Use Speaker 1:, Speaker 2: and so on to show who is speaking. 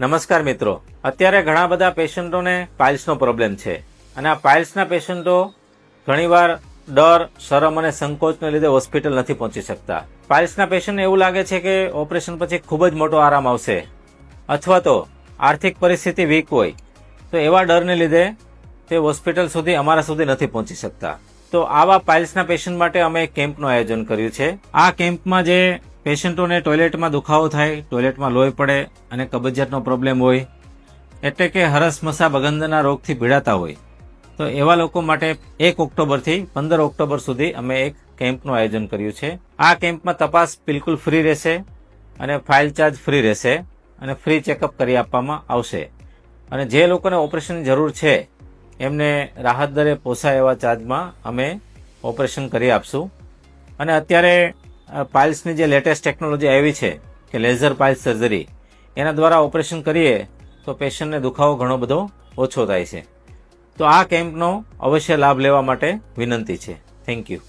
Speaker 1: નમસ્કાર મિત્રો. અત્યારે ઘણા બધા પેશન્ટોને પાઇલ્સનો પ્રોબ્લેમ છે. અને આ પાઇલ્સના પેશન્ટો ઘણીવાર ડર, શરમ અને સંકોચને લીધે હોસ્પિટલ નથી પહોંચી શકતા. પાઇલ્સના પેશન્ટને એવું લાગે છે કે ઓપરેશન પછી ખૂબ જ મોટો આરામ આવશે. અથવા તો આર્થિક પરિસ્થિતિ વીક હોય, તો એવા ડરને લીધે તે હોસ્પિટલ સુધી, અમારા સુધી નથી પહોંચી શકતા. તો આવા પાઇલ્સના પેશન્ટ માટે અમે કેમ્પનું આયોજન કર્યું છે. આ કેમ્પમાં જે પેશન્ટોને ટોયલેટમાં દુખાવો થાય, ટોયલેટમાં લોહી પડે અને કબજિયાતનો પ્રોબ્લેમ હોય, એટલે કે હરસમસા બગંદના રોગથી પીડાતા હોય. તો એવા લોકો માટે એક ઓક્ટોબરથી પંદર ઓક્ટોબર સુધી અમે એક કેમ્પનું આયોજન કર્યું છે. આ કેમ્પમાં તપાસ બિલકુલ ફ્રી રહેશે અને ફાઇલ ચાર્જ ફ્રી રહેશે અને ફ્રી ચેકઅપ કરી આપવામાં આવશે. અને જે લોકોને ઓપરેશનની જરૂર છે, એમને રાહત દરે પોસાય એવા ચાર્જમાં અમે ઓપરેશન કરી આપશું. અને અત્યારે પાઇલ્સની જે લેટેસ્ટ ટેકનોલોજી આવી છે, કે લેઝર પાઇલ્સ સર્જરી, એના દ્વારા ઓપરેશન કરીએ તો પેશન્ટને દુખાવો ઘણો બધો ઓછો થાય છે. તો આ કેમ્પનો અવશ્ય લાભ લેવા માટે વિનંતી છે. Thank you